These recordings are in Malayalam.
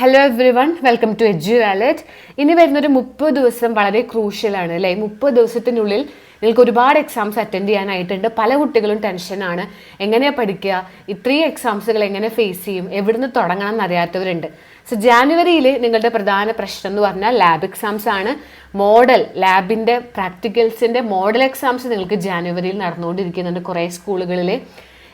Hello everyone welcome to Edu Wallet ഇനി വരുന്നൊരു മുപ്പത് ദിവസം വളരെ ക്രൂഷ്യലാണ് അല്ലേ? മുപ്പത് ദിവസത്തിനുള്ളിൽ നിങ്ങൾക്ക് ഒരുപാട് എക്സാംസ് അറ്റൻഡ് ചെയ്യാനായിട്ടുണ്ട്. പല കുട്ടികളും ടെൻഷനാണ് എങ്ങനെയാണ് പഠിക്കുക? ഇത്രയും എക്സാംസുകൾ എങ്ങനെ ഫേസ് ചെയ്യും? എവിടുന്ന് തുടങ്ങണം എന്നറിയാത്തവരുണ്ട്. സോ ജാനുവരിയിൽ നിങ്ങളുടെ പ്രധാന പ്രശ്നം എന്ന് പറഞ്ഞാൽ ലാബ് എക്സാംസ് ആണ്. മോഡൽ ലാബിന്റെ പ്രാക്ടിക്കൽസിന്റെ മോഡൽ എക്സാംസ് നിങ്ങൾക്ക് ജാനുവരിയിൽ നടന്നുകൊണ്ടിരിക്കുന്നുണ്ട് കുറേ സ്കൂളുകളിൽ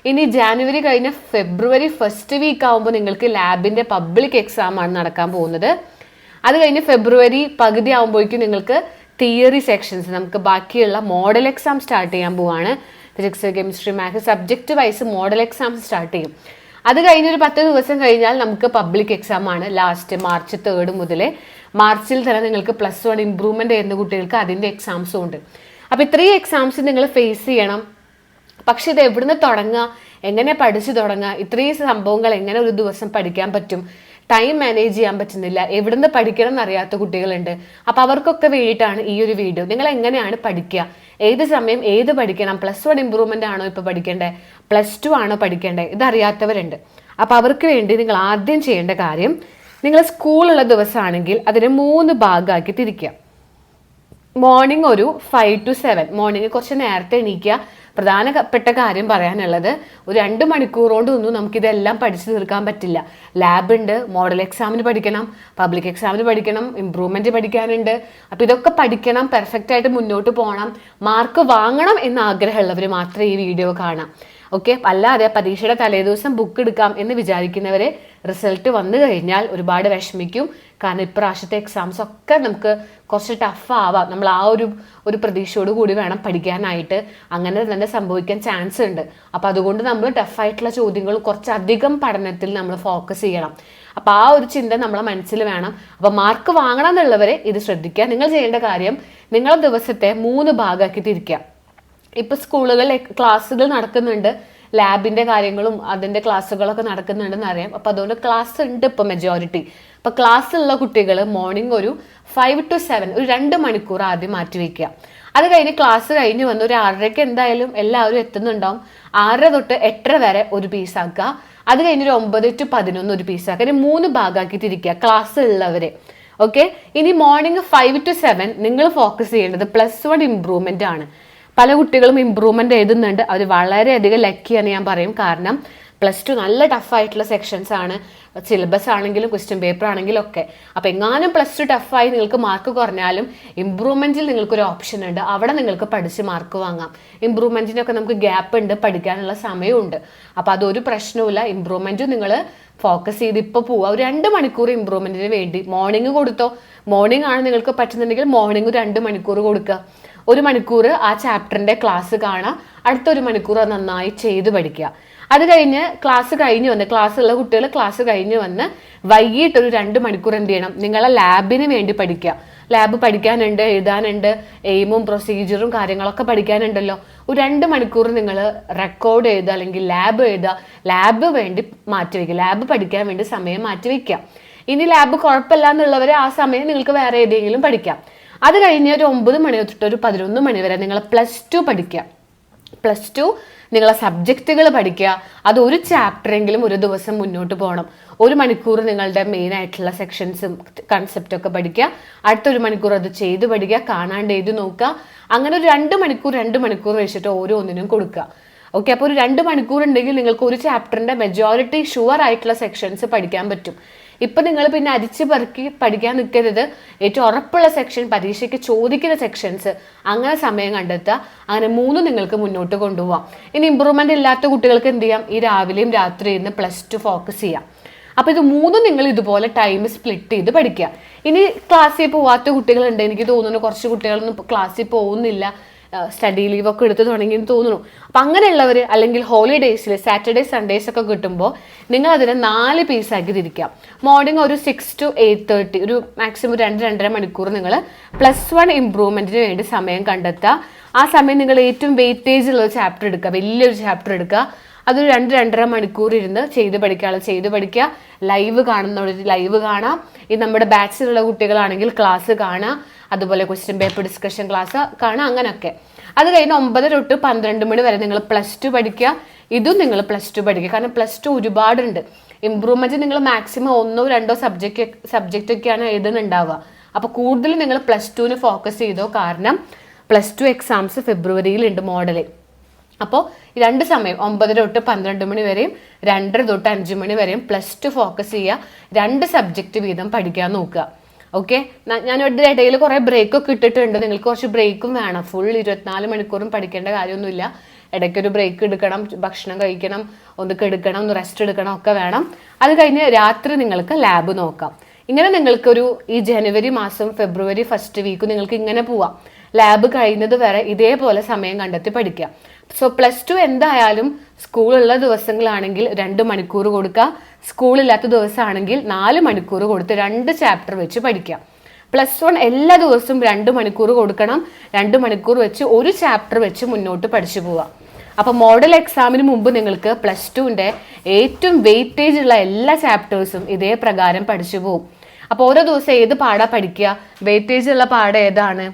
ഇനി ജാനുവരി കഴിഞ്ഞ ഫെബ്രുവരി ഫസ്റ്റ് വീക്ക് ആകുമ്പോൾ നിങ്ങൾക്ക് ലാബിന്റെ പബ്ലിക് എക്സാം ആണ് നടക്കാൻ പോകുന്നത്. അത് കഴിഞ്ഞ് ഫെബ്രുവരി പകുതി ആകുമ്പോഴേക്കും നിങ്ങൾക്ക് തിയറി സെക്ഷൻസ് നമുക്ക് ബാക്കിയുള്ള മോഡൽ എക്സാം സ്റ്റാർട്ട് ചെയ്യാൻ പോവാണ്. Physics chemistry maths subject wise model exam start ചെയ്യും. അത് കഴിഞ്ഞൊരു പത്ത് ദിവസം കഴിഞ്ഞാൽ നമുക്ക് പബ്ലിക് എക്സാം ആണ്. ലാസ്റ്റ് മാർച്ച് തേർഡ് മുതൽ മാർച്ചിൽ തന്നെ നിങ്ങൾക്ക് പ്ലസ് വൺ ഇമ്പ്രൂവ്മെന്റ് ചെയ്യുന്ന കുട്ടികൾക്ക് അതിന്റെ എക്സാംസും ഉണ്ട്. അപ്പോൾ ഇത്രയും എക്സാംസ് നിങ്ങൾ ഫേസ് ചെയ്യണം. പക്ഷെ ഇത് എവിടുന്ന് തുടങ്ങുക? എങ്ങനെ പഠിച്ചു തുടങ്ങുക? ഇത്രയും സംഭവങ്ങൾ എങ്ങനെ ഒരു ദിവസം പഠിക്കാൻ പറ്റും? ടൈം മാനേജ് ചെയ്യാൻ പറ്റുന്നില്ല. എവിടുന്ന് പഠിക്കണം എന്നറിയാത്ത കുട്ടികളുണ്ട്. അപ്പൊ അവർക്കൊക്കെ വേണ്ടിയിട്ടാണ് ഈ ഒരു വീഡിയോ നിങ്ങൾ എങ്ങനെയാണ് പഠിക്കുക? ഏത് സമയം ഏത് പഠിക്കണം? പ്ലസ് വൺ ഇമ്പ്രൂവ്മെന്റ് ആണോ ഇപ്പൊ പഠിക്കേണ്ടത്? പ്ലസ് ടു ആണോ പഠിക്കേണ്ടത്? ഇതറിയാത്തവരുണ്ട് അപ്പൊ അവർക്ക് വേണ്ടി നിങ്ങൾ ആദ്യം ചെയ്യേണ്ട കാര്യം നിങ്ങൾ സ്കൂളുള്ള ദിവസമാണെങ്കിൽ അതിനെ മൂന്ന് ഭാഗമാക്കി തിരിക്കുക. മോർണിംഗ് ഒരു ഫൈവ് ടു സെവൻ മോർണിംഗ് കുറച്ച് നേരത്തെ എണീക്കുക. പ്രധാനപ്പെട്ട കാര്യം പറയാനുള്ളത് ഒരു രണ്ട് മണിക്കൂർ കൊണ്ടൊന്നും നമുക്കിതെല്ലാം പഠിച്ചു തീർക്കാൻ പറ്റില്ല. ലാബ് ഉണ്ട് മോഡൽ എക്സാമിന് പഠിക്കണം പബ്ലിക് എക്സാമിന് പഠിക്കണം ഇമ്പ്രൂവ്മെന്റ് പഠിക്കാനുണ്ട്. അപ്പോൾ ഇതൊക്കെ പഠിക്കണം പെർഫെക്റ്റ് ആയിട്ട് മുന്നോട്ട് പോകണം മാർക്ക് വാങ്ങണം എന്ന് ആഗ്രഹമുള്ളവർ മാത്രമേ ഈ വീഡിയോ കാണാം. ഓക്കെ? അല്ലാതെ പരീക്ഷയുടെ തലേദിവസം ബുക്ക് എടുക്കാം എന്ന് വിചാരിക്കുന്നവരെ റിസൾട്ട് വന്നു കഴിഞ്ഞാൽ ഒരുപാട് വിഷമിക്കും. കാരണം ഇപ്രാവശ്യത്തെ എക്സാംസ് ഒക്കെ നമുക്ക് കുറച്ച് ടഫ് ആവാം. നമ്മൾ ആ ഒരു ഒരു പ്രതീക്ഷയോട് കൂടി വേണം പഠിക്കാനായിട്ട്. അങ്ങനെ തന്നെ സംഭവിക്കാൻ ചാൻസ് ഉണ്ട്. അപ്പോൾ അതുകൊണ്ട് നമ്മൾ ടഫായിട്ടുള്ള ചോദ്യങ്ങൾ കുറച്ചധികം പഠനത്തിൽ നമ്മൾ ഫോക്കസ് ചെയ്യണം. അപ്പോൾ ആ ഒരു ചിന്ത നമ്മളെ മനസ്സിൽ വേണം. അപ്പോൾ മാർക്ക് വാങ്ങണം എന്നുള്ളവരെ ഇത് ശ്രദ്ധിക്കുക. നിങ്ങൾ ചെയ്യേണ്ട കാര്യം നിങ്ങളെ ദിവസത്തെ മൂന്ന് ഭാഗമാക്കി തിരിക്കുക. ഇപ്പൊ സ്കൂളുകളിൽ ക്ലാസ്സുകൾ നടക്കുന്നുണ്ട്. ലാബിന്റെ കാര്യങ്ങളും അതിന്റെ ക്ലാസ്സുകളൊക്കെ നടക്കുന്നുണ്ടെന്ന് അറിയാം. അപ്പൊ അതുകൊണ്ട് ക്ലാസ് ഉണ്ട് ഇപ്പൊ മെജോറിറ്റി അപ്പൊ ക്ലാസ് ഉള്ള കുട്ടികൾ മോർണിംഗ് ഒരു ഫൈവ് ടു സെവൻ ഒരു രണ്ട് മണിക്കൂർ ആദ്യം മാറ്റി വെക്കുക. അത് കഴിഞ്ഞ് ക്ലാസ് കഴിഞ്ഞ് വന്ന് ഒരു ആറരയ്ക്ക് എന്തായാലും എല്ലാവരും എത്തുന്നുണ്ടാവും. ആറര തൊട്ട് എട്ടര വരെ ഒരു പീസ് ആക്കുക. അത് കഴിഞ്ഞ് ഒരു ഒമ്പത് ടു പതിനൊന്ന് ഒരു പീസ് ആക്കുക. ഇനി മൂന്ന് ഭാഗമാക്കി തിരിക്കുക ക്ലാസ് ഉള്ളവരെ. ഓക്കെ ഇനി മോർണിംഗ് ഫൈവ് ടു സെവൻ നിങ്ങൾ ഫോക്കസ് ചെയ്യേണ്ടത് പ്ലസ് വൺ ഇംപ്രൂവ്മെന്റ് ആണ്. പല കുട്ടികളും ഇമ്പ്രൂവ്മെന്റ് എഴുതുന്നുണ്ട്. അവർ വളരെയധികം ലക്കിയാണ് ഞാൻ പറയും. കാരണം പ്ലസ് ടു നല്ല ടഫായിട്ടുള്ള സെക്ഷൻസ് ആണ്. സിലബസ് ആണെങ്കിലും ക്വസ്റ്റ്യൻ പേപ്പർ ആണെങ്കിലും ഒക്കെ. അപ്പോൾ എങ്ങാനും പ്ലസ് ടു ടഫായി നിങ്ങൾക്ക് മാർക്ക് കുറഞ്ഞാലും ഇമ്പ്രൂവ്മെന്റിൽ നിങ്ങൾക്കൊരു ഓപ്ഷൻ ഉണ്ട്. അവിടെ നിങ്ങൾക്ക് പഠിച്ച് മാർക്ക് വാങ്ങാം. ഇമ്പ്രൂവ്മെന്റിനൊക്കെ നമുക്ക് ഗ്യാപ്പ് ഉണ്ട്. പഠിക്കാനുള്ള സമയമുണ്ട്. അപ്പോൾ അതൊരു പ്രശ്നവുമില്ല. ഇമ്പ്രൂവ്മെന്റും നിങ്ങൾ ഫോക്കസ് ചെയ്ത് ഇപ്പോൾ പോവുക ഒരു രണ്ട് മണിക്കൂർ ഇമ്പ്രൂവ്മെന്റിന് വേണ്ടി മോർണിംഗ് കൊടുത്തോ. മോർണിംഗ് ആണ് നിങ്ങൾക്ക് പറ്റുന്നുണ്ടെങ്കിൽ മോർണിംഗ് രണ്ട് മണിക്കൂർ കൊടുക്കുക. ഒരു മണിക്കൂർ ആ ചാപ്റ്ററിന്റെ ക്ലാസ് കാണുക അടുത്തൊരു മണിക്കൂർ അത് നന്നായി ചെയ്ത് പഠിക്കുക. അത് കഴിഞ്ഞ് ക്ലാസ് കഴിഞ്ഞ് വന്ന് ക്ലാസ്സുള്ള കുട്ടികൾ ക്ലാസ് കഴിഞ്ഞ് വന്ന് വൈകിട്ട് ഒരു രണ്ട് മണിക്കൂർ എന്ത് ചെയ്യണം? നിങ്ങളെ ലാബിന് വേണ്ടി പഠിക്കുക. ലാബ് പഠിക്കാനുണ്ട് എഴുതാനുണ്ട് എയിമും പ്രൊസീജിയറും കാര്യങ്ങളൊക്കെ പഠിക്കാനുണ്ടല്ലോ. ഒരു രണ്ട് മണിക്കൂർ നിങ്ങൾ റെക്കോർഡ് ചെയ്ത് അല്ലെങ്കിൽ ലാബ് എഴുതുക. ലാബ് വേണ്ടി മാറ്റി വയ്ക്കുക. ലാബ് പഠിക്കാൻ വേണ്ടി സമയം മാറ്റി വയ്ക്കുക. ഇനി ലാബ് കുഴപ്പമില്ല എന്നുള്ളവരെ ആ സമയം നിങ്ങൾക്ക് വേറെ ഏതെങ്കിലും പഠിക്കാം. അത് കഴിഞ്ഞ് ഒരു ഒമ്പത് മണി തൊട്ട് ഒരു പതിനൊന്ന് മണി വരെ നിങ്ങൾ പ്ലസ് ടു പഠിക്കുക. പ്ലസ് ടു നിങ്ങളെ സബ്ജക്റ്റുകൾ പഠിക്കുക. അത് ഒരു ചാപ്റ്ററെങ്കിലും ഒരു ദിവസം മുന്നോട്ട് പോകണം. ഒരു മണിക്കൂർ നിങ്ങളുടെ മെയിൻ ആയിട്ടുള്ള സെക്ഷൻസും കൺസെപ്റ്റും ഒക്കെ പഠിക്കുക. അടുത്തൊരു മണിക്കൂർ അത് ചെയ്ത് പഠിക്കുക. കാണാണ്ട് എഴുതി നോക്കുക. അങ്ങനെ ഒരു രണ്ട് മണിക്കൂർ രണ്ട് മണിക്കൂർ വെച്ചിട്ട് ഓരോന്നിനും കൊടുക്കുക. ഓക്കെ അപ്പോൾ ഒരു രണ്ട് മണിക്കൂർ ഉണ്ടെങ്കിൽ നിങ്ങൾക്ക് ഒരു ചാപ്റ്ററിന്റെ മെജോറിറ്റി ഷുവർ ആയിട്ടുള്ള സെക്ഷൻസ് പഠിക്കാൻ പറ്റും. ഇപ്പൊ നിങ്ങൾ പിന്നെ അരിച്ചു പെറുക്കി പഠിക്കാൻ നിൽക്കരുത് ഏറ്റവും ഉറപ്പുള്ള സെക്ഷൻ പരീക്ഷയ്ക്ക് ചോദിക്കുന്ന സെക്ഷൻസ് അങ്ങനെ സമയം കണ്ടെത്തുക. അങ്ങനെ മൂന്ന് നിങ്ങൾക്ക് മുന്നോട്ട് കൊണ്ടുപോകാം ഇനി ഇമ്പ്രൂവ്മെന്റ് ഇല്ലാത്ത കുട്ടികൾക്ക് എന്ത് ചെയ്യാം? ഈ രാവിലെയും രാത്രിയും ഇന്ന് പ്ലസ് ടു ഫോക്കസ് ചെയ്യാം. അപ്പൊ ഇത് മൂന്നും നിങ്ങൾ ഇതുപോലെ ടൈം സ്പ്ലിറ്റ് ചെയ്ത് പഠിക്കുക. ഇനി ക്ലാസ്സിൽ പോവാത്ത കുട്ടികളുണ്ട്. എനിക്ക് തോന്നുന്നു കുറച്ച് കുട്ടികളൊന്നും ക്ലാസ്സിൽ പോകുന്നില്ല. സ്റ്റഡി ലീവ് ഒക്കെ എടുത്ത് തുടങ്ങി എന്ന് തോന്നുന്നു. അപ്പം അങ്ങനെയുള്ളവർ അല്ലെങ്കിൽ ഹോളിഡേയ്സിൽ സാറ്റർഡേ സൺഡേസ് ഒക്കെ കിട്ടുമ്പോൾ നിങ്ങൾ അതിനെ നാല് പീസാക്കി തിരിക്കാം. മോർണിംഗ് ഒരു സിക്സ് ടു എയ്റ്റ് തേർട്ടി ഒരു മാക്സിമം രണ്ട് രണ്ടര മണിക്കൂർ നിങ്ങൾ പ്ലസ് വൺ ഇമ്പ്രൂവ്മെന്റിന് വേണ്ടി സമയം കണ്ടെത്തുക. ആ സമയം നിങ്ങൾ ഏറ്റവും വെയിറ്റേജ് ഉള്ള ചാപ്റ്റർ എടുക്കുക വലിയൊരു ചാപ്റ്റർ എടുക്കുക. അതൊരു രണ്ട് രണ്ടര മണിക്കൂർ ഇരുന്ന് ചെയ്ത് പഠിക്കാനുള്ള ചെയ്ത് പഠിക്കുക. ലൈവ് കാണുന്നവർ ലൈവ് കാണാം. ഈ നമ്മുടെ ബാച്ചിലുള്ള കുട്ടികളാണെങ്കിൽ ക്ലാസ് കാണാം അതുപോലെ ക്വസ്റ്റ്യൻ പേപ്പർ ഡിസ്കഷൻ ക്ലാസ് കാണുക അങ്ങനെയൊക്കെ അത് കഴിഞ്ഞ് ഒമ്പത് തൊട്ട് പന്ത്രണ്ട് മണി വരെ നിങ്ങൾ പ്ലസ് ടു പഠിക്കുക. ഇതും നിങ്ങൾ പ്ലസ് ടു പഠിക്കുക. കാരണം പ്ലസ് ടു ഒരുപാടുണ്ട്. ഇമ്പ്രൂവ്മെന്റ് നിങ്ങൾ മാക്സിമം ഒന്നോ രണ്ടോ സബ്ജക്റ്റ് ഒക്കെയാണ് എഴുതുന്നുണ്ടാവുക. അപ്പോൾ കൂടുതൽ നിങ്ങൾ പ്ലസ് ടുവിന് ഫോക്കസ് ചെയ്തോ കാരണം പ്ലസ് ടു എക്സാംസ് ഫെബ്രുവരിയിലുണ്ട് മോഡൽ അപ്പോൾ രണ്ട് സമയം ഒമ്പതര തൊട്ട് പന്ത്രണ്ട് മണി വരെയും രണ്ടര തൊട്ട് അഞ്ച് മണി വരെയും പ്ലസ് ടു ഫോക്കസ് ചെയ്യുക. രണ്ട് സബ്ജക്റ്റ് വീതം പഠിക്കാൻ നോക്കുക. ഓക്കെ ഞാൻ ഒരു ഇടയിൽ ബ്രേക്ക് ഒക്കെ ഇട്ടിട്ടുണ്ട്. നിങ്ങൾക്ക് കുറച്ച് ബ്രേക്കും വേണം. ഫുൾ ഇരുപത്തിനാല് മണിക്കൂറും പഠിക്കേണ്ട കാര്യമൊന്നുമില്ല. ഇടയ്ക്കൊരു ബ്രേക്ക് എടുക്കണം ഭക്ഷണം കഴിക്കണം ഒന്ന് കെടുക്കണം ഒന്ന് റെസ്റ്റ് എടുക്കണം ഒക്കെ വേണം. അത് കഴിഞ്ഞ് രാത്രി നിങ്ങൾക്ക് ലാബ് നോക്കാം. ഇങ്ങനെ നിങ്ങൾക്കൊരു ഈ ജനുവരി മാസം ഫെബ്രുവരി ഫസ്റ്റ് വീക്ക് നിങ്ങൾക്ക് ഇങ്ങനെ പോവാം. ലാബ് കഴിയുന്നത് വരെ ഇതേപോലെ സമയം കണ്ടെത്തി പഠിക്കുക. സോ പ്ലസ് ടു എന്തായാലും സ്കൂളുള്ള ദിവസങ്ങളാണെങ്കിൽ രണ്ട് മണിക്കൂർ കൊടുക്കുക. സ്കൂളില്ലാത്ത ദിവസമാണെങ്കിൽ നാല് മണിക്കൂർ കൊടുത്ത് രണ്ട് ചാപ്റ്റർ വെച്ച് പഠിക്കുക. പ്ലസ് വൺ എല്ലാ ദിവസവും രണ്ട് മണിക്കൂർ കൊടുക്കണം. രണ്ട് മണിക്കൂർ വെച്ച് ഒരു ചാപ്റ്റർ വെച്ച് മുന്നോട്ട് പഠിച്ചു പോവാം അപ്പോൾ മോഡൽ എക്സാമിന് മുമ്പ് നിങ്ങൾക്ക് പ്ലസ് ടുവിന്റെ ഏറ്റവും വെയിറ്റേജ് ഉള്ള എല്ലാ ചാപ്റ്റേഴ്സും ഇതേ പ്രകാരം പഠിച്ചു പോകും അപ്പോൾ ഓരോ ദിവസം ഏത് പാടാ പഠിക്കുക? വെയിറ്റേജ് ഉള്ള പാഠം ഏതാണ്?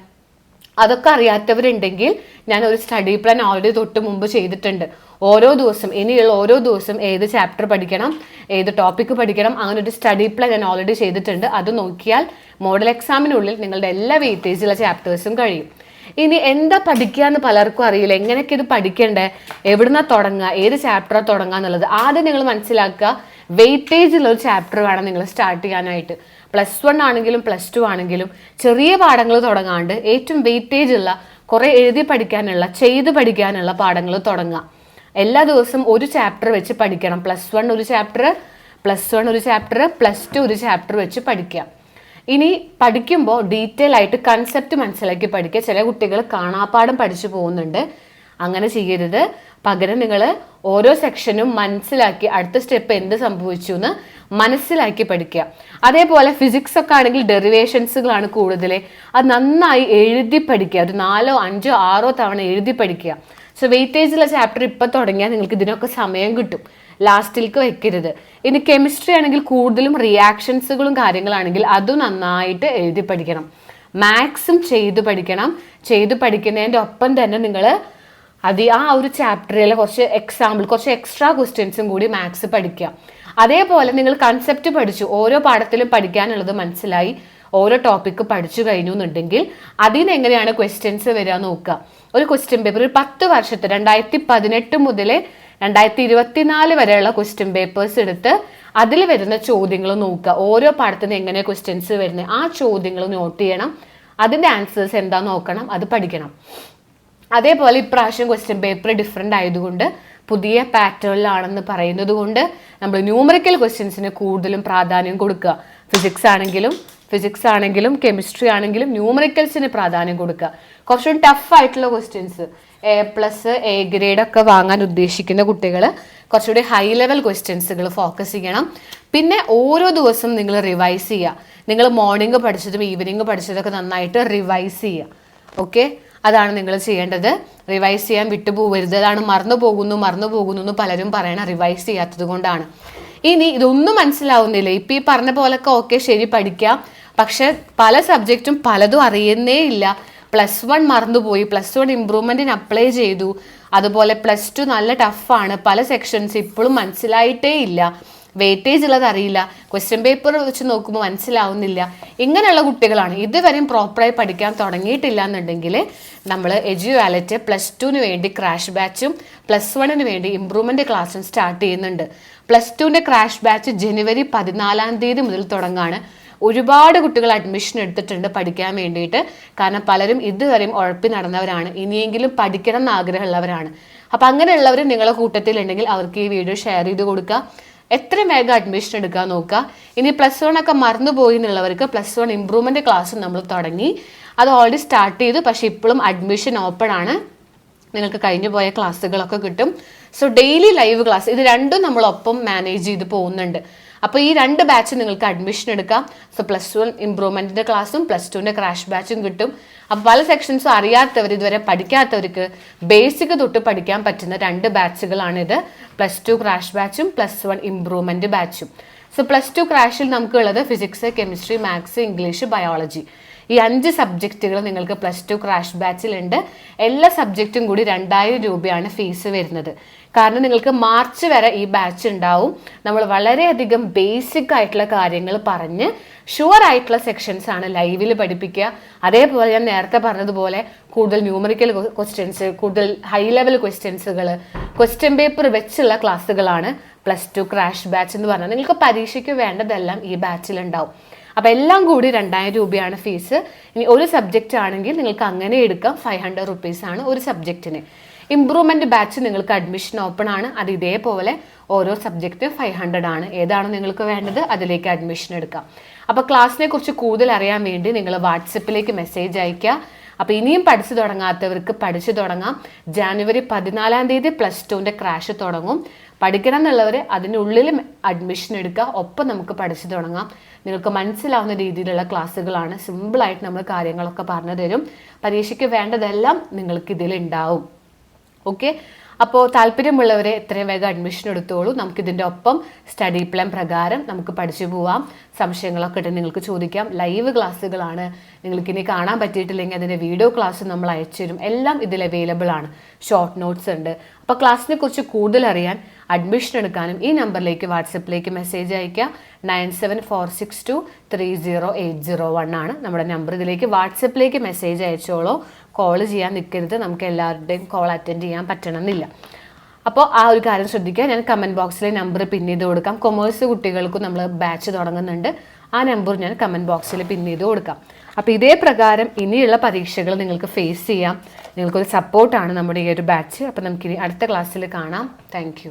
അതൊക്കെ അറിയാത്തവരുണ്ടെങ്കിൽ ഞാൻ ഒരു സ്റ്റഡി പ്ലാൻ ഓൾറെഡി തൊട്ട് മുമ്പ് ചെയ്തിട്ടുണ്ട്. ഓരോ ദിവസം ഇനിയുള്ള ഓരോ ദിവസം ഏത് ചാപ്റ്റർ പഠിക്കണം ഏത് ടോപ്പിക്ക് പഠിക്കണം അങ്ങനെ ഒരു സ്റ്റഡി പ്ലാൻ ഞാൻ ഓൾറെഡി ചെയ്തിട്ടുണ്ട്. അത് നോക്കിയാൽ മോഡൽ എക്സാമിനുള്ളിൽ നിങ്ങളുടെ എല്ലാ വെയിറ്റേജുള്ള ചാപ്റ്റേഴ്സും കഴിയും. ഇനി എന്താ പഠിക്കുക എന്ന് പലർക്കും അറിയില്ല. എങ്ങനെയൊക്കെ ഇത് പഠിക്കണ്ടേ? എവിടുന്നാ തുടങ്ങുക? ഏത് ചാപ്റ്ററാ തുടങ്ങുക എന്നുള്ളത്. ആദ്യം നിങ്ങൾ മനസ്സിലാക്കുക. വെയിറ്റേജ് ഉള്ള ഒരു ചാപ്റ്റർ വേണം നിങ്ങൾ സ്റ്റാർട്ട് ചെയ്യാനായിട്ട്. പ്ലസ് വൺ ആണെങ്കിലും പ്ലസ് ടു ആണെങ്കിലും ചെറിയ പാഠങ്ങൾ തുടങ്ങാണ്ട് ഏറ്റവും വെയിറ്റേജ് ഉള്ള കുറേ എഴുതി പഠിക്കാനുള്ള ചെയ്ത് പഠിക്കാനുള്ള പാഠങ്ങൾ തുടങ്ങുക എല്ലാ ദിവസവും ഒരു ചാപ്റ്റർ വെച്ച് പഠിക്കണം. പ്ലസ് വൺ ഒരു ചാപ്റ്റർ പ്ലസ് വൺ ഒരു ചാപ്റ്റർ പ്ലസ് ടു ഒരു ചാപ്റ്റർ വെച്ച് പഠിക്കുക ഇനി പഠിക്കുമ്പോൾ ഡീറ്റെയിൽ ആയിട്ട് കൺസെപ്റ്റ് മനസ്സിലാക്കി പഠിക്കുക. ചില കുട്ടികൾ കാണാപ്പാടം പഠിച്ചു പോകുന്നുണ്ട്. അങ്ങനെ ചെയ്യരുത്. പകരം നിങ്ങൾ ഓരോ സെക്ഷനും മനസ്സിലാക്കി അടുത്ത സ്റ്റെപ്പ് എന്ത് സംഭവിച്ചു എന്ന് മനസ്സിലാക്കി പഠിക്കുക. അതേപോലെ ഫിസിക്സ് ഒക്കെ ആണെങ്കിൽ ഡെറിവേഷൻസുകളാണ് കൂടുതൽ അത് നന്നായി എഴുതി പഠിക്കുക. ഒരു നാലോ അഞ്ചോ ആറോ തവണ എഴുതി പഠിക്കുക. സോ വെയിറ്റേജുള്ള ചാപ്റ്റർ ഇപ്പം തുടങ്ങിയാൽ നിങ്ങൾക്ക് ഇതിനൊക്കെ സമയം കിട്ടും. ലാസ്റ്റിലേക്ക് വെക്കരുത്. ഇനി കെമിസ്ട്രി ആണെങ്കിൽ കൂടുതലും റിയാക്ഷൻസുകളും കാര്യങ്ങളാണെങ്കിൽ അതും നന്നായിട്ട് എഴുതി പഠിക്കണം. മാത്സും ചെയ്ത് പഠിക്കണം. ചെയ്ത് പഠിക്കുന്നതിന്റെ ഒപ്പം തന്നെ നിങ്ങൾ അത് ആ ഒരു ചാപ്റ്ററിലെ കുറച്ച് എക്സാമ്പിൾ കുറച്ച് എക്സ്ട്രാ ക്വസ്റ്റ്യൻസും കൂടി മാത്സ് പഠിക്കുക. അതേപോലെ നിങ്ങൾ കൺസെപ്റ്റ് പഠിച്ചു. ഓരോ പാഠത്തിലും പഠിക്കാനുള്ളത് മനസ്സിലായി. ഓരോ ടോപ്പിക്ക് പഠിച്ചു കഴിഞ്ഞു എന്നുണ്ടെങ്കിൽ അതിന് എങ്ങനെയാണ് ക്വസ്റ്റ്യൻസ് വരിക നോക്കുക. ഒരു ക്വസ്റ്റ്യൻ പേപ്പർ ഒരു പത്ത് വർഷത്തെ രണ്ടായിരത്തി പതിനെട്ട് മുതൽ രണ്ടായിരത്തി ഇരുപത്തിനാല് വരെയുള്ള ക്വസ്റ്റ്യൻ പേപ്പേഴ്സ് എടുത്ത് അതിൽ വരുന്ന ചോദ്യങ്ങൾ നോക്കുക. ഓരോ പാഠത്തിന് എങ്ങനെ ക്വസ്റ്റ്യൻസ് വരുന്നത്? ആ ചോദ്യങ്ങൾ നോട്ട് ചെയ്യണം. അതിന്റെ ആൻസേഴ്സ് എന്താ നോക്കണം. അത് പഠിക്കണം. അതേപോലെ ഇപ്രാവശ്യം ക്വസ്റ്റ്യൻ പേപ്പർ ഡിഫറെന്റ് ആയതുകൊണ്ട് പുതിയ പാറ്റേണിലാണെന്ന് പറയുന്നത് കൊണ്ട് നമ്മൾ ന്യൂമറിക്കൽ ക്വസ്റ്റ്യൻസിന് കൂടുതലും പ്രാധാന്യം കൊടുക്കുക. ഫിസിക്സ് ആണെങ്കിലും ഫിസിക്സ് ആണെങ്കിലും കെമിസ്ട്രി ആണെങ്കിലും ന്യൂമറിക്കൽസിന് പ്രാധാന്യം കൊടുക്കുക. കുറച്ചും ടഫ് ആയിട്ടുള്ള questions A plus A grade ഒക്കെ വാങ്ങാൻ ഉദ്ദേശിക്കുന്ന കുട്ടികൾ കുറച്ചുകൂടി ഹൈ ലെവൽ ക്വസ്റ്റ്യൻസുകൾ ഫോക്കസ് ചെയ്യണം. പിന്നെ ഓരോ ദിവസം നിങ്ങൾ റിവൈസ് ചെയ്യുക. നിങ്ങൾ മോർണിംഗ് പഠിച്ചതും ഈവനിങ് പഠിച്ചതൊക്കെ നന്നായിട്ട് റിവൈസ് ചെയ്യുക. ഓക്കെ അതാണ് നിങ്ങൾ ചെയ്യേണ്ടത്. റിവൈസ് ചെയ്യാൻ വിട്ടുപോകരുത്. അതാണ് മറന്നു പോകുന്നു മറന്നു പോകുന്നു എന്ന് പലരും പറയണം റിവൈസ് ചെയ്യാത്തത് കൊണ്ടാണ്. ഇനി ഇതൊന്നും മനസ്സിലാവുന്നില്ല. ഇപ്പം ഈ പറഞ്ഞ പോലൊക്കെ ഓക്കെ ശരി പഠിക്കാം. പക്ഷെ പല സബ്ജക്റ്റും പലതും അറിയുന്നേ ഇല്ല. പ്ലസ് വൺ മറന്നുപോയി. പ്ലസ് വൺ ഇമ്പ്രൂവ്മെന്റിന് അപ്ലൈ ചെയ്തു. അതുപോലെ പ്ലസ് ടു നല്ല ടഫാണ് പല സെക്ഷൻസ് ഇപ്പോഴും മനസ്സിലായിട്ടേ ഇല്ല. വെയിറ്റേജ് ഉള്ളത് അറിയില്ല. ക്വസ്റ്റ്യൻ പേപ്പർ വെച്ച് നോക്കുമ്പോൾ മനസ്സിലാവുന്നില്ല. ഇങ്ങനെയുള്ള കുട്ടികളാണ് ഇതുവരെയും പ്രോപ്പറായി പഠിക്കാൻ തുടങ്ങിയിട്ടില്ല എന്നുണ്ടെങ്കിൽ നമ്മൾ എജു വാലറ്റ് പ്ലസ് ടുവിന് വേണ്ടി ക്രാഷ് ബാച്ചും പ്ലസ് വണ്ണിന് വേണ്ടി ഇമ്പ്രൂവ്മെന്റ് ക്ലാസ്സും സ്റ്റാർട്ട് ചെയ്യുന്നുണ്ട്. പ്ലസ് ടുവിന്റെ ക്രാഷ് ബാച്ച് ജനുവരി പതിനാലാം തീയതി മുതൽ തുടങ്ങാണ്. ഒരുപാട് കുട്ടികൾ അഡ്മിഷൻ എടുത്തിട്ടുണ്ട് പഠിക്കാൻ വേണ്ടിയിട്ട്. കാരണം പലരും ഇതുവരെയും ഉഴപ്പി നടന്നവരാണ്. ഇനിയെങ്കിലും പഠിക്കണം എന്ന് ആഗ്രഹമുള്ളവരാണ്. അപ്പം അങ്ങനെയുള്ളവർ നിങ്ങളെ കൂട്ടത്തിലുണ്ടെങ്കിൽ അവർക്ക് ഈ വീഡിയോ ഷെയർ ചെയ്ത് കൊടുക്കുക. എത്രയും വേഗം അഡ്മിഷൻ എടുക്കാൻ നോക്കുക. ഇനി പ്ലസ് വൺ ഒക്കെ മറന്നുപോയി എന്നുള്ളവർക്ക് പ്ലസ് വൺ ഇമ്പ്രൂവ്മെന്റ് ക്ലാസ് നമ്മൾ തുടങ്ങി. അത് ഓൾറെഡി സ്റ്റാർട്ട് ചെയ്തു. പക്ഷേ ഇപ്പോഴും അഡ്മിഷൻ ഓപ്പൺ ആണ്. നിങ്ങൾക്ക് കഴിഞ്ഞു പോയ ക്ലാസ്സുകളൊക്കെ കിട്ടും. സോ ഡെയിലി ലൈവ് ക്ലാസ് ഇത് രണ്ടും നമ്മളൊപ്പം മാനേജ് ചെയ്ത് പോകുന്നുണ്ട്. അപ്പോൾ ഈ രണ്ട് ബാച്ച് നിങ്ങൾക്ക് അഡ്മിഷൻ എടുക്കാം. സോ പ്ലസ് വൺ ഇമ്പ്രൂവ്മെന്റിന്റെ ക്ലാസ്സും പ്ലസ് ടുവിന്റെ ക്രാഷ് ബാച്ചും കിട്ടും. അപ്പോൾ പല സെക്ഷൻസും അറിയാത്തവർ ഇതുവരെ പഠിക്കാത്തവർക്ക് ബേസിക് തൊട്ട് പഠിക്കാൻ പറ്റുന്ന രണ്ട് ബാച്ചുകളാണിത് പ്ലസ് ടു ക്രാഷ് ബാച്ചും പ്ലസ് വൺ ഇമ്പ്രൂവ്മെന്റ് ബാച്ചും സോ പ്ലസ് ടു ക്രാഷിൽ നമുക്കുള്ളത് physics chemistry maths English biology ഈ അഞ്ച് സബ്ജക്റ്റുകൾ നിങ്ങൾക്ക് പ്ലസ് ടു ക്രാഷ് ബാച്ചിലുണ്ട് എല്ലാ സബ്ജക്റ്റും കൂടി രണ്ടായിരം രൂപയാണ് ഫീസ് വരുന്നത്. കാരണം നിങ്ങൾക്ക് മാർച്ച് വരെ ഈ ബാച്ച് ഉണ്ടാവും. നമ്മൾ വളരെയധികം ബേസിക് ആയിട്ടുള്ള കാര്യങ്ങൾ പറഞ്ഞ് ഷുവർ ആയിട്ടുള്ള സെക്ഷൻസ് ആണ് ലൈവിൽ പഠിപ്പിക്കുക. അതേപോലെ ഞാൻ നേരത്തെ പറഞ്ഞതുപോലെ കൂടുതൽ ന്യൂമറിക്കൽ ക്വസ്റ്റ്യൻസ് കൂടുതൽ ഹൈ ലെവൽ ക്വസ്റ്റ്യൻസുകൾ ക്വസ്റ്റ്യൻ പേപ്പർ വെച്ചുള്ള ക്ലാസ്സുകളാണ് പ്ലസ് ടു ക്രാഷ് ബാച്ച് എന്ന് പറഞ്ഞാൽ നിങ്ങൾക്ക് പരീക്ഷയ്ക്ക് വേണ്ടതെല്ലാം ഈ ബാച്ചിൽ ഉണ്ടാവും. അപ്പോൾ എല്ലാം കൂടി രണ്ടായിരം രൂപയാണ് ഫീസ് ഇനി ഒരു സബ്ജക്റ്റ് ആണെങ്കിൽ നിങ്ങൾക്ക് അങ്ങനെ എടുക്കാം. ഫൈവ് ഹൺഡ്രഡ് റുപ്പീസ് ആണ് ഒരു സബ്ജക്റ്റിന് ഇമ്പ്രൂവ്മെന്റ് ബാച്ച് നിങ്ങൾക്ക് അഡ്മിഷൻ ഓപ്പൺ ആണ്. അത് ഇതേപോലെ ഓരോ സബ്ജക്റ്റ് ഫൈവ് ഹൺഡ്രഡ് ആണ്. ഏതാണ് നിങ്ങൾക്ക് വേണ്ടത്? അതിലേക്ക് അഡ്മിഷൻ എടുക്കാം. അപ്പോൾ ക്ലാസ്സിനെ കുറിച്ച് കൂടുതൽ അറിയാൻ വേണ്ടി നിങ്ങൾ വാട്സപ്പിലേക്ക് മെസ്സേജ് അയയ്ക്കുക. അപ്പോൾ ഇനിയും പഠിച്ചു തുടങ്ങാത്തവർക്ക് പഠിച്ചു തുടങ്ങാം. ജാനുവരി പതിനാലാം തീയതി പ്ലസ് ടുവിന്റെ ക്രാഷ് തുടങ്ങും. പഠിക്കണം എന്നുള്ളവർ അതിനുള്ളിൽ അഡ്മിഷൻ എടുക്കുക. ഒപ്പം നമുക്ക് പഠിച്ചു തുടങ്ങാം. നിങ്ങൾക്ക് മനസ്സിലാവുന്ന രീതിയിലുള്ള ക്ലാസ്സുകളാണ്. സിമ്പിളായിട്ട് നമ്മൾ കാര്യങ്ങളൊക്കെ പറഞ്ഞു തരും. പരീക്ഷയ്ക്ക് വേണ്ടതെല്ലാം നിങ്ങൾക്ക് ഇതിലുണ്ടാവും. ഓക്കെ അപ്പോൾ താല്പര്യമുള്ളവരെ എത്രയും വേഗം അഡ്മിഷൻ എടുത്തോളൂ. നമുക്കിതിന്റെ ഒപ്പം സ്റ്റഡി പ്ലാൻ പ്രകാരം നമുക്ക് പഠിച്ചു പോവാം. സംശയങ്ങളൊക്കെ ഇട്ട് നിങ്ങൾക്ക് ചോദിക്കാം. ലൈവ് ക്ലാസ്സുകളാണ് നിങ്ങൾക്ക് ഇനി കാണാൻ പറ്റിയിട്ടില്ലെങ്കിൽ അതിന്റെ വീഡിയോ ക്ലാസ് നമ്മൾ അയച്ചു തരും. എല്ലാം ഇതിൽ അവൈലബിൾ ആണ്. ഷോർട്ട് നോട്ട്സ് ഉണ്ട്. അപ്പോൾ ക്ലാസ്സിനെ കുറിച്ച് കൂടുതൽ അറിയാൻ അഡ്മിഷൻ എടുക്കാനും ഈ നമ്പറിലേക്ക് വാട്സപ്പിലേക്ക് മെസ്സേജ് അയയ്ക്കുക nine seven four six two three zero eight zero one ആണ്. നമ്മുടെ നമ്പർ ഇതിലേക്ക് വാട്സപ്പിലേക്ക് മെസ്സേജ് അയച്ചോളൂ. കോൾ ചെയ്യാൻ നിൽക്കരുത്. നമുക്ക് എല്ലാവരുടെയും കോൾ അറ്റൻഡ് ചെയ്യാൻ പറ്റണമെന്നില്ല. അപ്പോൾ ആ ഒരു കാര്യം ശ്രദ്ധിക്കുക. ഞാൻ കമന്റ് ബോക്സിലെ നമ്പർ പിൻ കൊടുക്കാം. കൊമേഴ്സ് കുട്ടികൾക്കും നമ്മൾ ബാച്ച് തുടങ്ങുന്നുണ്ട്. ആ നമ്പർ ഞാൻ കമന്റ് ബോക്സിൽ പിൻ കൊടുക്കാം. അപ്പോൾ ഇതേ പ്രകാരം ഇനിയുള്ള പരീക്ഷകൾ നിങ്ങൾക്ക് ഫേസ് ചെയ്യാം. നിങ്ങൾക്കൊരു സപ്പോർട്ടാണ് നമ്മുടെ ഈ ഒരു ബാച്ച് അപ്പോൾ നമുക്കിനി അടുത്ത ക്ലാസ്സിൽ കാണാം. താങ്ക്